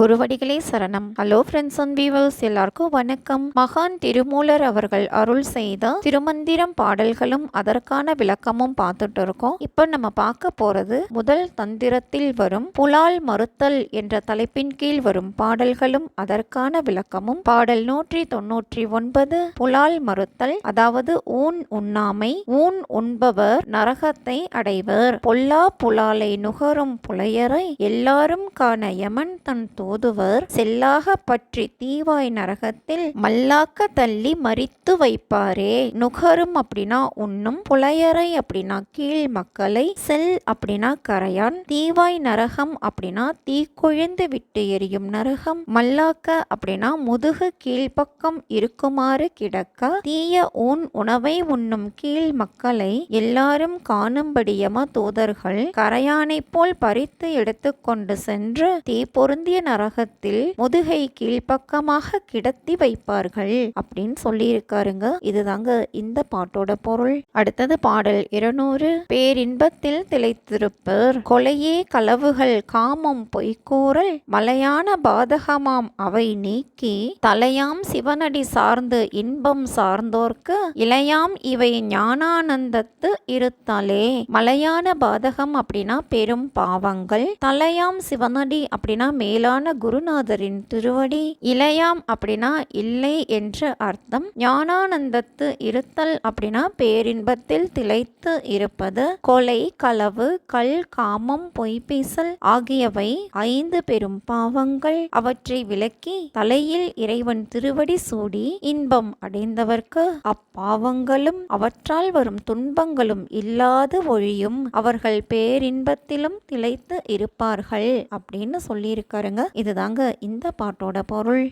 குருவடிகளே சரணம். Hello friends and viewers எல்லாருக்கும் வணக்கம். மகான் திருமூலர் அவர்கள் அருள் செய்த திருமந்திரம் பாடல்களும் அதற்கான விளக்கமும் பார்த்துட்டு இருக்கோம். இப்போ நம்ம பார்க்க போறது முதல் தந்திரத்தில் வரும் புலால் மறுத்தல் என்ற தலைப்பின் கீழ் வரும் பாடல்களும் அதற்கான விளக்கமும். பாடல் நூற்றி தொன்னூற்றி ஒன்பது புலால் மறுத்தல் அதாவது ஊன் உண்ணாமை ஊன் உண்பவர் நரகத்தை அடைவர். பொல்லா புலாலை நுகரும் புலையரை எல்லாரும் காண யமன் தன் ஓதுவர் செல்லாக பற்றி தீவாய் நரகத்தில் மல்லாக்க தள்ளி மறித்து வைப்பாரே. நுகரும் அப்படின்னா உண்ணும் புலையரை அப்படின்னா கீழ் மக்களை செல் அப்படின்னா கரையான் தீவாய் நரகம் அப்படின்னா தீக்குழிந்து விட்டு எரியும் நரகம் மல்லாக்க அப்படின்னா முதுகு கீழ்ப்பக்கம் இருக்குமாறு கிடக்க தீய ஊன் உணவை உண்ணும் கீழ் மக்களை எல்லாரும் காணும்படியமா தூதர்கள் கரையானைப் போல் பறித்து எடுத்துக்கொண்டு சென்று தீ பொருந்திய நரகத்தில் முதுகை கீழ்ப்பக்கமாக கிடத்தி வைப்பார்கள் அப்படின்னு சொல்லியிருக்காருங்க. இதுதாங்க இந்த பாட்டோட பொருள். அடுத்தது பாடல் இருநூறு. பேரின்பத்தில் திளைத்திருப்பர். கொலையே களவுகள் காமம் பொய்க்கூறல் மலையான பாதகமாம் அவை நீக்கி. தலையாம் சிவனடி சார்ந்து இன்பம் சார்ந்தோர்க்கு. இளையாம் இவை ஞானானந்தத்து இருத்தலே. மலையான பாதகம் அப்படின்னா பெரும் பாவங்கள். தலையாம் சிவனடி அப்படின்னா மேலான குருநாதரின் திருவடி இளையாம் அப்படின்னா இல்லை என்று அர்த்தம். ஞானானந்தத்து இருத்தல் அப்படின்னா பேரின்பத்தில் திளைத்து இருப்பது கொலை களவு கல் காமம் பொய்பேசல் ஆகியவை ஐந்து பெரும் பாவங்கள். அவற்றை விளக்கி தலையில் இறைவன் திருவடி சூடி இன்பம் அடைந்தவர்க்கு அப்பாவங்களும் அவற்றால் வரும் துன்பங்களும் இல்லாது ஒழியும். அவர்கள் பேரின்பத்திலும் திளைத்து இருப்பார்கள் அப்படின்னு சொல்லியிருக்காருங்க. இதுதாங்க இந்த பாட்டோட பொருள்.